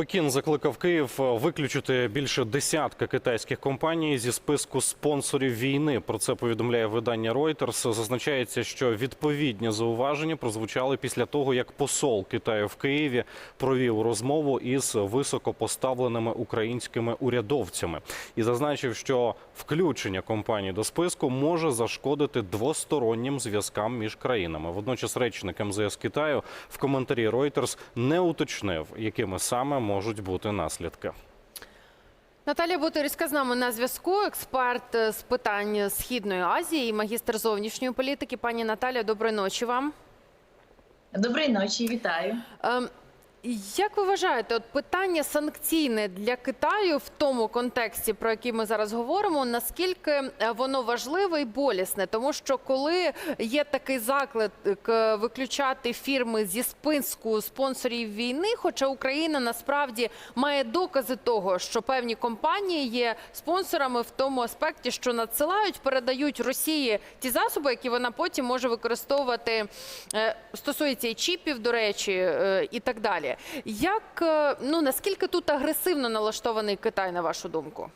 Пекін закликав Київ виключити більше десятка китайських компаній зі списку спонсорів війни. Про це повідомляє видання Reuters. Зазначається, що відповідні зауваження прозвучали після того, як посол Китаю в Києві провів розмову із високопоставленими українськими урядовцями і зазначив, що включення компаній до списку може зашкодити двостороннім зв'язкам між країнами. Водночас речник МЗС Китаю в коментарі Reuters не уточнив, якими саме можуть бути наслідки. Наталія Бутирська з нами на зв'язку. Експерт е, з питань Східної Азії і магістр зовнішньої політики. Пані Наталя, доброї ночі вам. Доброї ночі, вітаю. Як ви вважаєте, от питання санкційне для Китаю в тому контексті, про який ми зараз говоримо, наскільки е, воно важливе і болісне? Тому що коли є такий заклик е, виключати фірми зі списку спонсорів війни, хоча Україна насправді має докази того, що певні компанії є спонсорами в тому аспекті, що надсилають, передають Росії ті засоби, які вона потім може використовувати. е, Стосується і чіпів, до речі, і так далі. Як е, ну наскільки тут агресивно налаштований Китай, на вашу думку?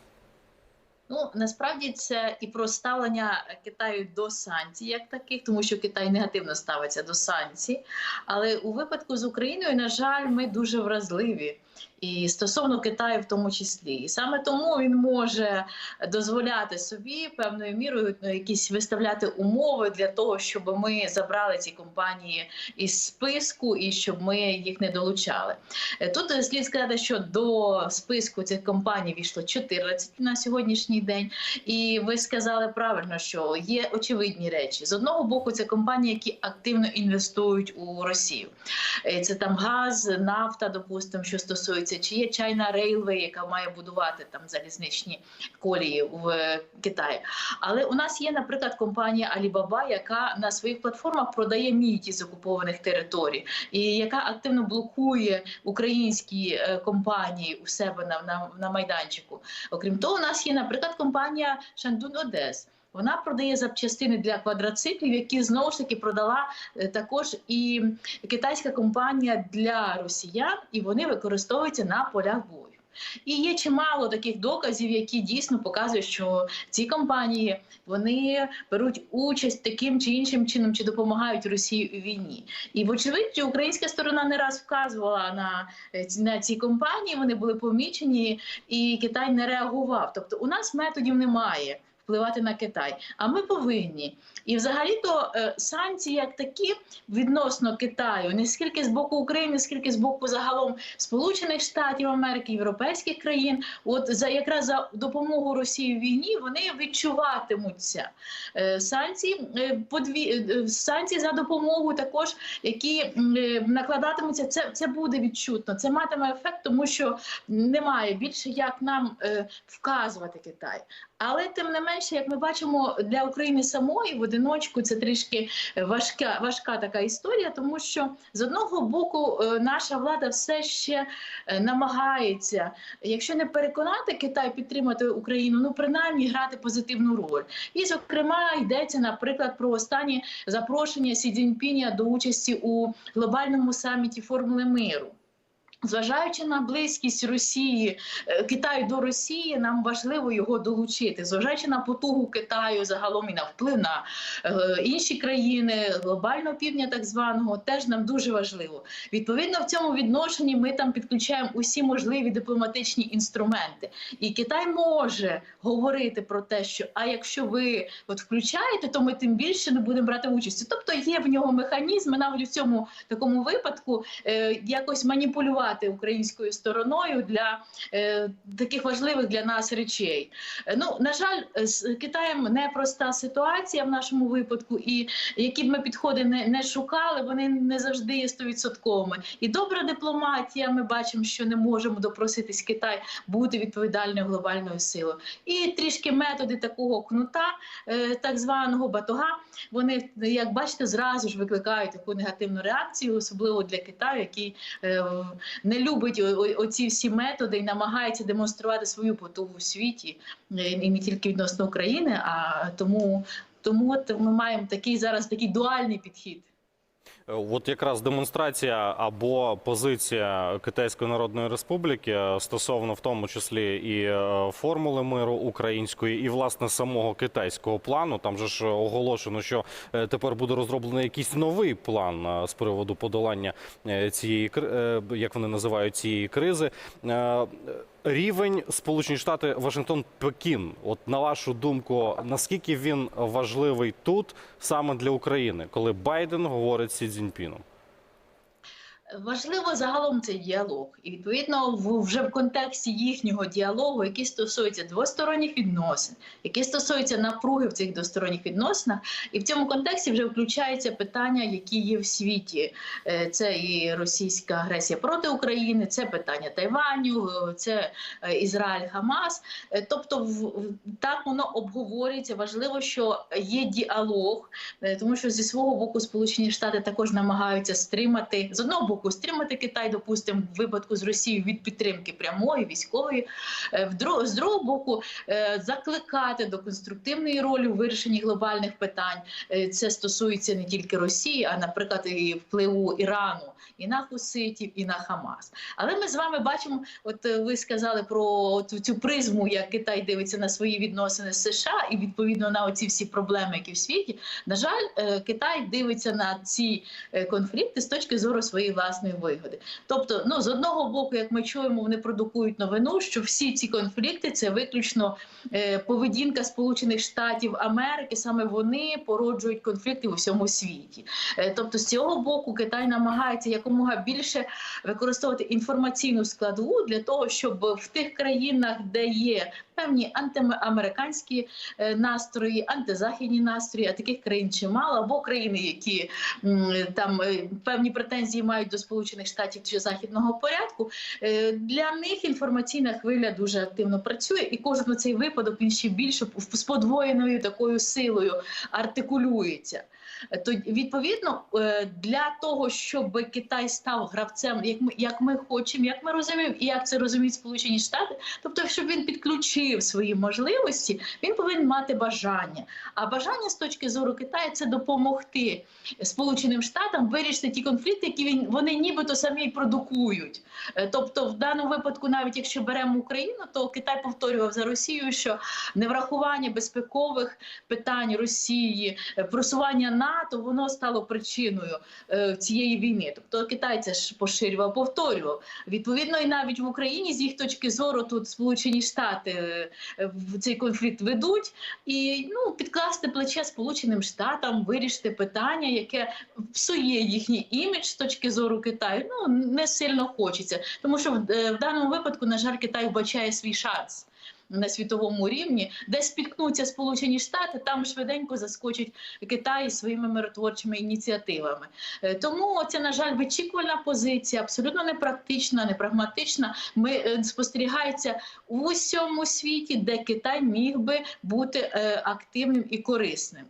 Ну насправді це і про ставлення Китаю до санкцій, як таких, тому що Китай негативно ставиться до санкцій. Але у випадку з Україною, на жаль, ми дуже вразливі. І стосовно Китаю, в тому числі, і саме тому він може дозволяти собі певною мірою ну, якісь виставляти умови для того, щоб ми забрали ці компанії із списку і щоб ми їх не долучали. Е, Тут слід сказати, що до списку цих компаній війшло 14 на сьогоднішній день. І ви сказали правильно, що є очевидні речі. З одного боку, це компанії, які активно інвестують у Росію. Е, Це там газ, нафта, допустимо, що стосується, чи є China Railway, яка має будувати там залізничні колії в е, Китаї. Але у нас є, наприклад, компанія Alibaba, яка на своїх платформах продає міді з окупованих територій, і яка активно блокує українські е, компанії у себе на, на, на майданчику. Окрім того, у нас є, наприклад, компанія Шандун Одес. Вона продає запчастини для квадроциклів, які знову ж таки продала е, також і китайська компанія для росіян, і вони використовуються на полях бою. І є чимало таких доказів, які дійсно показують, що ці компанії вони беруть участь таким чи іншим чином, чи допомагають Росії у війні. І вочевидь, українська сторона не раз вказувала на, е, на ці компанії. Вони були помічені, і Китай не реагував. Тобто, у нас методів немає впливати на Китай. А ми повинні. І взагалі-то е, санкції як такі відносно Китаю, не скільки з боку України, скільки з боку загалом Сполучених Штатів Америки, європейських країн, от за якраз за допомогу Росії в війні вони відчуватимуться. Е, Санкції е, подві... санкції за допомогу також, які накладатимуться, це, це буде відчутно. Це матиме ефект, тому що немає більше як нам вказувати Китай. Але тим не менше, як ми бачимо, для України самої в одиночку це трішки важка, важка така історія, тому що з одного боку е, наша влада все ще е, намагається, якщо не переконати Китай підтримати Україну, ну принаймні грати позитивну роль. І, зокрема, йдеться, наприклад, про останнє запрошення Сі Цзіньпіня до участі у глобальному саміті Формули миру. Зважаючи на близькість Росії е, Китаю до Росії, нам важливо його долучити. Зважаючи на потугу Китаю загалом і на вплив на е, інші країни глобального півдня, так званого, теж нам дуже важливо. Відповідно, в цьому відношенні ми там підключаємо усі можливі дипломатичні інструменти, і Китай може говорити про те, що а якщо ви от включаєте, то ми тим більше не будемо брати участь. Тобто є в нього механізми навіть у цьому такому випадку е, якось маніпулювати українською стороною для е, таких важливих для нас речей. Е, Ну на жаль, з Китаєм непроста ситуація в нашому випадку, і які б ми підходи не, не шукали, вони не завжди є стовідсотковими. І добра дипломатія. Ми бачимо, що не можемо допроситись Китай бути відповідальною глобальною силою. І трішки методи такого кнута, е, так званого батога, вони як бачите, зразу ж викликають таку негативну реакцію, особливо для Китаю, який е, не любить оці всі методи і намагається демонструвати свою потугу в світі, е, і не тільки відносно України, а тому, тому от ми маємо такий зараз такий дуальний підхід. Е, От якраз демонстрація або позиція Китайської Народної Республіки е, стосовно в тому числі і е, формули миру української, і власне самого китайського плану. Там же ж оголошено, що тепер буде розроблений якийсь новий план з приводу подолання цієї як вони називають цієї кризи. Рівень Сполучені Штати Вашингтон Пекін. От на вашу думку, наскільки він важливий тут саме для України, коли Байден говорить з Сі Цзіньпіном? Важливо загалом цей діалог, і відповідно вже в контексті їхнього діалогу, який стосується двосторонніх відносин, які стосуються напруги в цих двосторонніх відносинах, і в цьому контексті вже включаються питання, які є в світі. Е, Це і російська агресія проти України, це питання Тайваню, е, це е, Ізраїль, Хамас. Тобто, в- так воно обговорюється. Важливо, що є діалог, тому що зі свого боку Сполучені Штати також намагаються стримати з одного боку стримати Китай, допустимо, в випадку з Росією від підтримки прямої військової, Е, з другого боку е, закликати до конструктивної ролі у вирішенні глобальних питань. Е, Це стосується не тільки Росії, а наприклад, і впливу Ірану і на Хуситів, і на Хамас. Але ми з вами бачимо, от ви сказали про цю, призму, як Китай дивиться на свої відносини з США, і відповідно на оці всі проблеми, які в світі. На жаль, Китай дивиться на ці конфлікти з точки зору своєї власної вигоди. Тобто, ну з одного боку, як ми чуємо, вони продукують новину, що всі ці конфлікти це виключно е, поведінка Сполучених Штатів Америки. Саме вони породжують конфлікти у всьому світі. Е, Тобто, з цього боку, Китай намагається якомога більше використовувати інформаційну складову для того, щоб в тих країнах, де є певні антиамериканські е, настрої, антизахідні настрої, а таких країн чимало, або країни, які там певні претензії мають до Сполучених Штатів чи західного порядку. е, Для них інформаційна хвиля дуже активно працює, і кожен цей випадок він ще більше з подвоєною такою силою артикулюється. То відповідно е, для того, щоб Китай став гравцем, як ми як ми хочемо, як ми розуміємо, і як це розуміють Сполучені Штати, тобто, щоб він підключив свої можливості, він повинен мати бажання. А бажання з точки зору Китаю це допомогти Сполученим Штатам вирішити ті конфлікти, які він вони нібито самі продукують. Е, Тобто, в даному випадку, навіть якщо беремо Україну, то Китай повторював за Росією, що неврахування безпекових питань Росії, е, просування НАТО, воно стало причиною е, цієї війни. Тобто Китай це ж поширював, повторював. Відповідно, і навіть в Україні з їх точки зору тут Сполучені Штати е, в цей конфлікт ведуть і ну підкласти плече Сполученим Штатам, вирішити питання, яке псує їхній імідж з точки зору Китаю. Ну не сильно хочеться, тому що е, в даному випадку, на жаль, Китай вбачає свій шанс. На світовому рівні, де спіткнуться Сполучені Штати, там швиденько заскочить Китай своїми миротворчими ініціативами. Е, Тому це, на жаль, вичікувальна позиція, абсолютно непрактична, непрагматична. Ми е, спостерігається у усьому світі, де Китай міг би бути е, активним і корисним.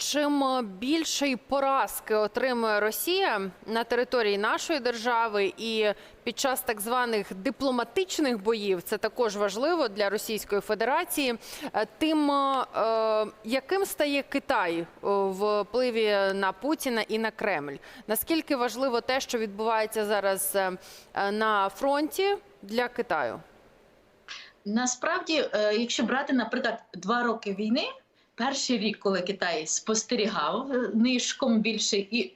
Чим е, більшої поразки отримує Росія на території нашої держави і під час так званих дипломатичних боїв, це також важливо для Російської Федерації, е, тим е, яким стає Китай е, в впливі на Путіна і на Кремль? Наскільки важливо те, що відбувається зараз на фронті для Китаю? Насправді, якщо брати, наприклад, два роки війни, перший рік, коли Китай спостерігав е, нишком більше і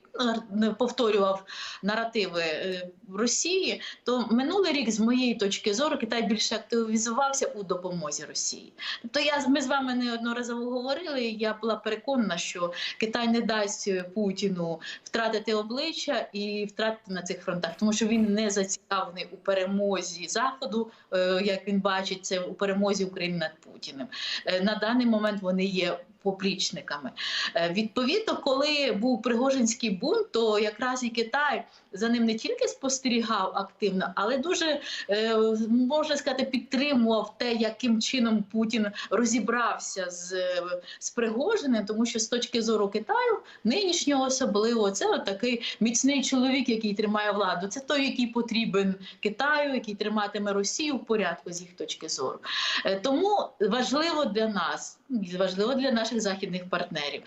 повторював наративи е, Росії, то минулий рік, з моєї точки зору, Китай більше активізувався у допомозі Росії. Тобто, я ми з вами неодноразово говорили. і Я була переконана, що Китай не дасть Путіну втратити обличчя і втратити на цих фронтах, тому що він не зацікавлений у перемозі заходу, е, як він бачить це у перемозі України над Путіним. Е, На даний момент вони є поплічниками. Е, Відповідно, коли був Пригожинський бунт, то якраз і Китай за ним не тільки спостерігав активно, але дуже е, можна сказати, підтримував те, яким чином Путін розібрався з, е, з Пригожиним, тому що з точки зору Китаю, нинішнього особливо, це от такий міцний чоловік, який тримає владу. Це той, який потрібен Китаю, який триматиме Росію в порядку з їх точки зору. Е, Тому важливо для нас, важливо для наших західних партнерів,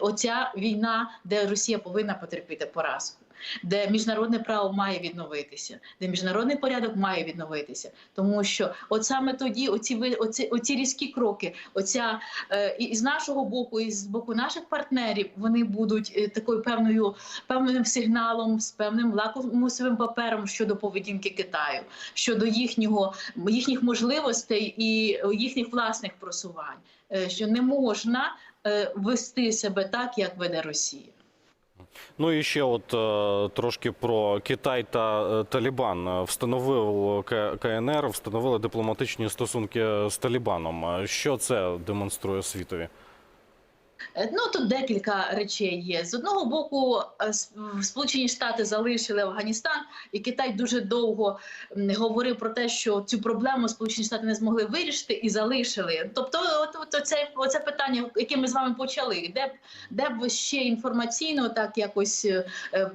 оця війна, де Росія повинна потерпіти поразку. Де міжнародне право має відновитися, де міжнародний порядок має відновитися, тому що от саме тоді, оці оці, оці різкі кроки, оця е, і з нашого боку, і з боку наших партнерів, вони будуть е, такою певною певним сигналом, з певним лакмусовим папером щодо поведінки Китаю, щодо їхнього їхніх можливостей і їхніх власних просувань, е, що не можна вести себе так, як веде Росія. Ну і ще от е, трошки про Китай та е, Талібан. Встановив КНР, встановили дипломатичні стосунки з Талібаном. Що це демонструє світові? Е, Ну тут декілька речей є. З одного боку, е, Сполучені Штати залишили Афганістан, і Китай дуже довго говорив про те, що цю проблему Сполучені Штати не змогли вирішити і залишили. Тобто, от, от оце, оце питання, яке ми з вами почали, де б де б ще інформаційно так якось е, е,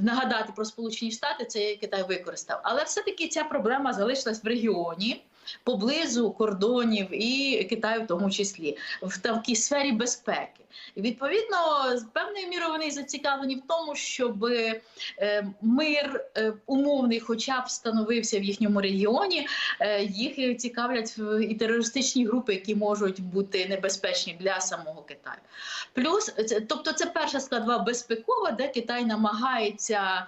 нагадати про Сполучені Штати, це Китай використав. Але все-таки ця проблема залишилась в регіоні. Поблизу кордонів і Китаю, в тому числі в такій сфері безпеки. І відповідно, з певною мірою вони зацікавлені в тому, щоб е, мир е, умовний, хоча б встановився в їхньому регіоні. Е, їх цікавлять і терористичні групи, які можуть бути небезпечні для самого Китаю. Плюс, це- тобто, це перша складова безпекова, де Китай намагається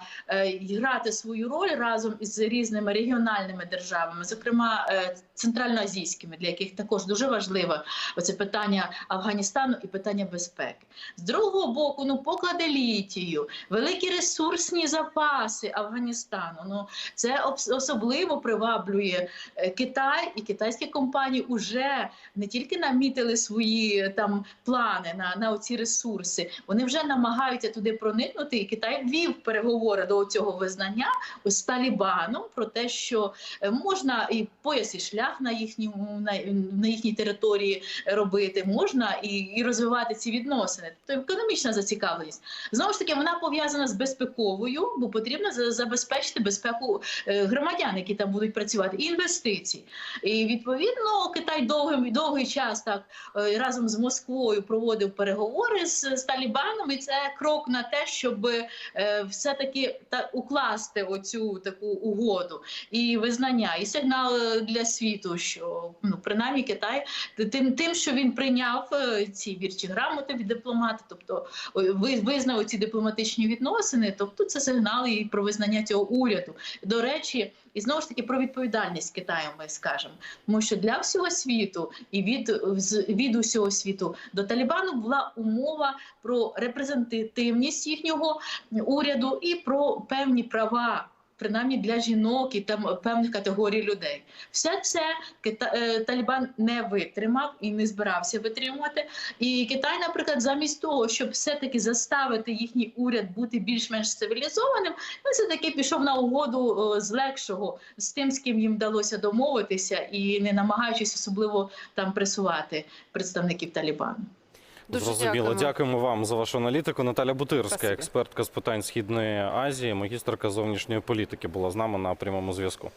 грати свою роль разом із різними регіональними державами, зокрема центральноазійськими, для яких також дуже важливо оце питання Афганістану і питання безпеки. З другого боку, ну поклади літію, великі ресурсні запаси Афганістану. Ну це особливо приваблює е, Китай і китайські компанії вже не тільки намітили свої там плани на, на оці ресурси, вони вже намагаються туди проникнути. І Китай ввів переговори до цього визнання з Талібаном про те, що е, можна і пояс і шлях на їхньому на, на їхній території робити, можна і, і розвивати ці відносини. Тобто економічна зацікавленість знову ж таки вона пов'язана з безпековою, бо потрібно забезпечити безпеку е, громадян, які там будуть працювати, і інвестицій. І відповідно Китай довгий довгий час так е, разом з Москвою проводив переговори з, з Талібаном, і це крок на те, щоб е, все-таки та укласти оцю таку угоду і визнання, і сигнал для світу, що ну принаймні Китай тим, тим, що він прийняв е, ці вірчі грамоти від дипломата, тобто ви- визнав ці дипломатичні відносини, тобто це сигнал і про визнання цього уряду. До речі, і знову ж таки про відповідальність Китаю ми скажемо, тому що для всього світу і від, від усього світу до Талібану була умова про репрезентативність їхнього уряду і про певні права. Принаймні для жінок і там певних категорій людей, все це е, Талібан не витримав і не збирався витримувати. І Китай, наприклад, замість того, щоб все-таки заставити їхній уряд бути більш-менш цивілізованим, він все таки пішов на угоду е, з легшого з тим, з ким їм вдалося домовитися, і не намагаючись особливо там пресувати представників Талібану. Дуже Зрозуміло. дякуємо. Дякуємо вам за вашу аналітику. Наталя Бутирська, Спасибо. експертка з питань Східної Азії, магістерка зовнішньої політики, була з нами на прямому зв'язку.